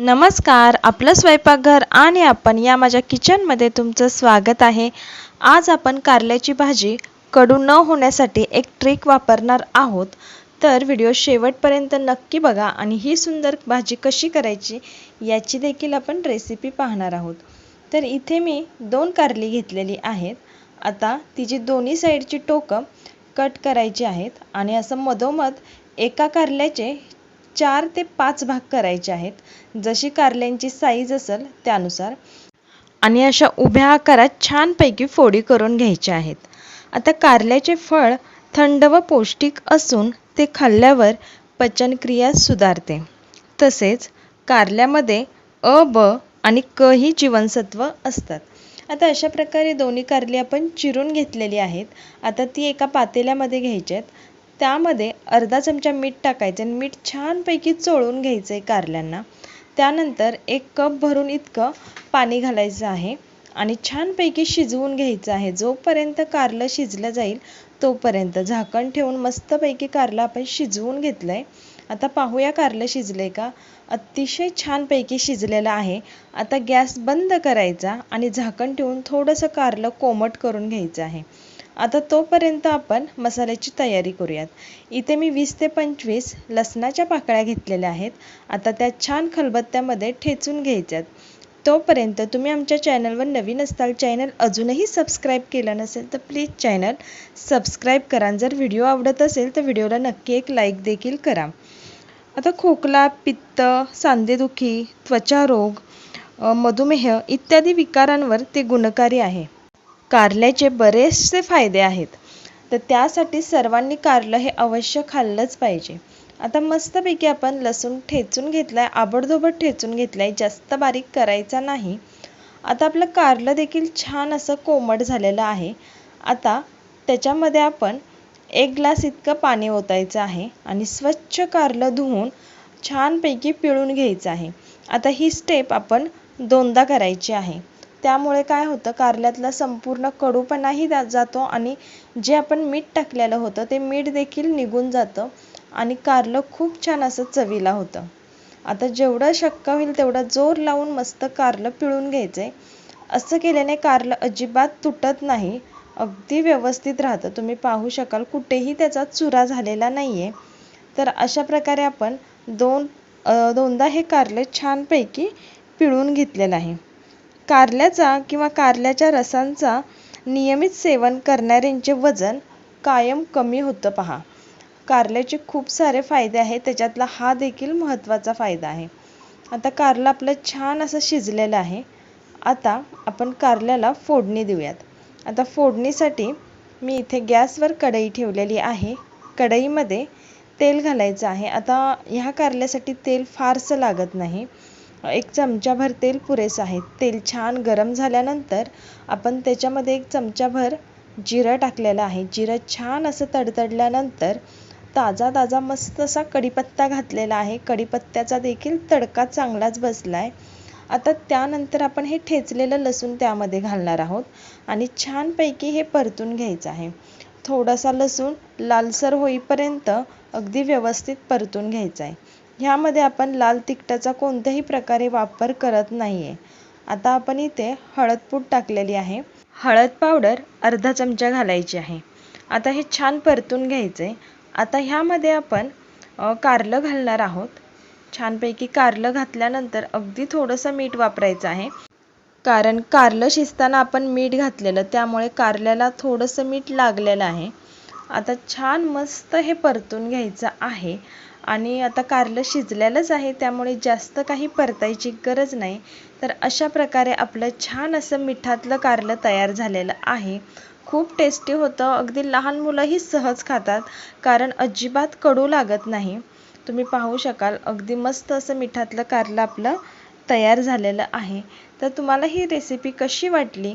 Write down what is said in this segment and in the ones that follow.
नमस्कार आपलं स्वयंपाकघर आणि आपण या माझ्या किचनमध्ये तुमचं स्वागत आहे. आज आपण कारल्याची भाजी कडू न होण्यासाठी एक ट्रिक वापरणार आहोत. तर व्हिडिओ शेवटपर्यंत नक्की बघा आणि ही सुंदर भाजी कशी करायची याची देखील आपण रेसिपी पाहणार आहोत. तर इथे मी दोन कारली घेतलेली आहेत. आता तिची दोन्ही साईडची टोकं कट करायची आहेत आणि असं मधोमध एका कारल्याचे चार ते पाच भाग करायचे आहेत. जशी कारल्यांची साईज असेल त्यानुसार. आणि अशा उभ्या आकारात छानपैकी फोडी करून घ्यायच्या आहेत. आता कारल्याचे फळ थंड व पौष्टिक असून ते खाल्ल्यावर पचनक्रिया सुधारते. तसेच कारल्यामध्ये अ ब आणि क ही जीवनसत्व असतात. आता अशा प्रकारे दोन्ही कारली आपण चिरून घेतलेली आहेत. आता ती एका पातेल्यामध्ये घ्यायची आहेत त्यामध्ये अर्धा चमचा मीठ टाकायचं आणि मीठ छानपैकी चोळून घ्यायचं आहे कारल्यांना. त्यानंतर एक कप भरून इतकं पाणी घालायचं आहे आणि छानपैकी शिजवून घ्यायचं आहे. जोपर्यंत कारलं शिजलं जाईल तोपर्यंत झाकण ठेवून मस्तपैकी कारलं आपण शिजवून घेतलं आहे आता पाहूया कारलं शिजलं आहे का? अतिशय छानपैकी शिजलेलं आहे. आता गॅस बंद करायचा आणि झाकण ठेवून थोडंसं कारलं कोमट करून घ्यायचं आहे. आता तोपर्यंत आपण मसाल्याची तयारी करूयात. इथे मी वीस ते पंचवीस लसणाच्या पाकळ्या घेतलेल्या आहेत. आता त्या छान खलबत्त्यामध्ये ठेचून घ्यायच्यात. तोपर्यंत तुम्ही आमच्या चॅनलवर नवीन असताल चॅनल अजूनही सबस्क्राईब केलं नसेल तर प्लीज चॅनल सबस्क्राईब करा. जर व्हिडिओ आवडत असेल तर व्हिडिओला नक्की एक लाईक देखील करा. आता खोकला पित्त सांधेदुखी त्वचारोग मधुमेह इत्यादी विकारांवर ते गुणकारी आहे. कारल्याचे बरेचसे फायदे आहेत. तर त्यासाठी सर्वांनी कारलं हे अवश्य खाल्लंच पाहिजे. आता मस्तपैकी आपण लसूण ठेचून घेतलाय आबडधोबड ठेचून घेतलाय जास्त बारीक करायचा नाही. आता आपलं कारलं देखील छान असं कोमट झालेलं आहे. आता त्याच्यामध्ये आपण एक ग्लास इतकं पाणी ओतायचं आहे आणि स्वच्छ कारलं धुवून छानपैकी पिळून घ्यायचं आहे. आता ही स्टेप आपण दोनदा करायची आहे. त्यामुळे काय होतं कारल्यातला संपूर्ण कडूपणाही जातो आणि जे आपण मीठ टाकलेलं होतं ते मीठ देखील निघून जातं आणि कारलं खूप छान असं चवीला होतं. आता जेवढं शक्य होईल तेवढं जोर लावून मस्त कारलं पिळून घ्यायचं. आहे असं केल्याने कारलं अजिबात तुटत नाही अगदी व्यवस्थित राहतं. तुम्ही पाहू शकाल कुठेही त्याचा चुरा झालेला नाही आहे तर अशा प्रकारे आपण दोन दोनदा हे कारले छानपैकी पिळून घेतलेलं आहे. कारल्याचा किंवा कारल्याच्या रसांचा नियमित सेवन करणाऱ्यांचे वजन कायम कमी होतं पहा. कारल्याचे खूप सारे फायदे आहेत त्याच्यातला हा देखील महत्त्वाचा फायदा आहे. आता कारलं आपलं छान असं शिजलेलं आहे. आता आपण कारल्याला फोडणी देऊयात. आता फोडणीसाठी मी इथे गॅसवर कढई ठेवलेली आहे. कढईमध्ये तेल घालायचं आहे. आता ह्या कारल्यासाठी तेल फारसं लागत नाही. एक चमचाभर तेल पुरेसं आहे. तेल छान गरम झाल्यानंतर आपण त्याच्यामध्ये एक चमचाभर जिरं टाकलेलं आहे. जिरं छान असं तडतडल्यानंतर ताजा ताजा मस्त असा कढीपत्ता घातलेला आहे. कढीपत्त्याचा देखील तडका चांगलाच बसला आहे आता त्यानंतर आपण हे ठेचलेलं लसूण त्यामध्ये घालणार आहोत आणि छानपैकी हे परतून घ्यायचं आहे. थोडासा लसूण लालसर होईपर्यंत अगदी व्यवस्थित परतून घ्यायचा आहे. ह्यामध्ये आपण लाल तिखटाचा कोणत्याही प्रकारे वापर करत नाही आहे आता आपण इथे हळदपूड टाकलेली आहे. हळद पावडर अर्धा चमचा घालायची आहे. आता हे छान परतून घ्यायचं. आहे आता ह्यामध्ये आपण कारलं घालणार आहोत. छानपैकी कारलं घातल्यानंतर अगदी थोडंसं मीठ वापरायचं आहे. कारण कारलं शिजताना आपण मीठ घातलेलं त्यामुळे कारल्याला थोडंसं मीठ लागलेलं आहे. आता छान मस्त हे परतून घ्यायचं आहे. आणि आता कारलं शिजलेलंच आहे त्यामुळे जास्त काही परतायची गरज नाही. तर अशा प्रकारे आपलं छान असं मिठातलं कारलं तयार झालेलं आहे. खूप टेस्टी होतं. अगदी लहान मुलंही सहज खातात कारण अजिबात कडू लागत नाही. तुम्ही पाहू शकाल अगदी मस्त असं मिठातलं कारलं आपलं तयार झालेलं आहे. तर तुम्हाला ही रेसिपी कशी वाटली?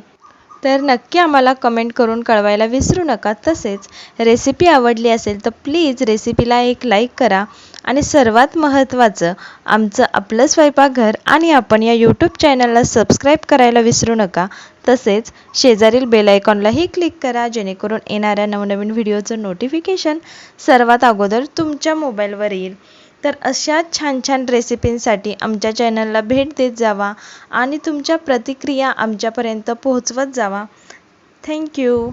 तर नक्की आम्हाला कमेंट करून कळवायला विसरू नका. तसेच रेसिपी आवडली असेल तर प्लीज रेसिपीला एक लाईक करा. आणि सर्वात महत्त्वाचं आमचं आपलं स्वयंपाकघर आणि आपण या यूट्यूब चॅनलला सबस्क्राईब करायला विसरू नका. तसेच शेजारील बेल आयकॉनलाही क्लिक करा जेणेकरून येणाऱ्या नवनवीन व्हिडिओचं नोटिफिकेशन सर्वात अगोदर तुमच्या मोबाईलवर येईल. तर अशाच छान छान रेसिपींसाठी आमच्या चॅनलला भेट देत जावा आणि तुमच्या प्रतिक्रिया आमच्यापर्यंत पोहोचवत जावा. थँक्यू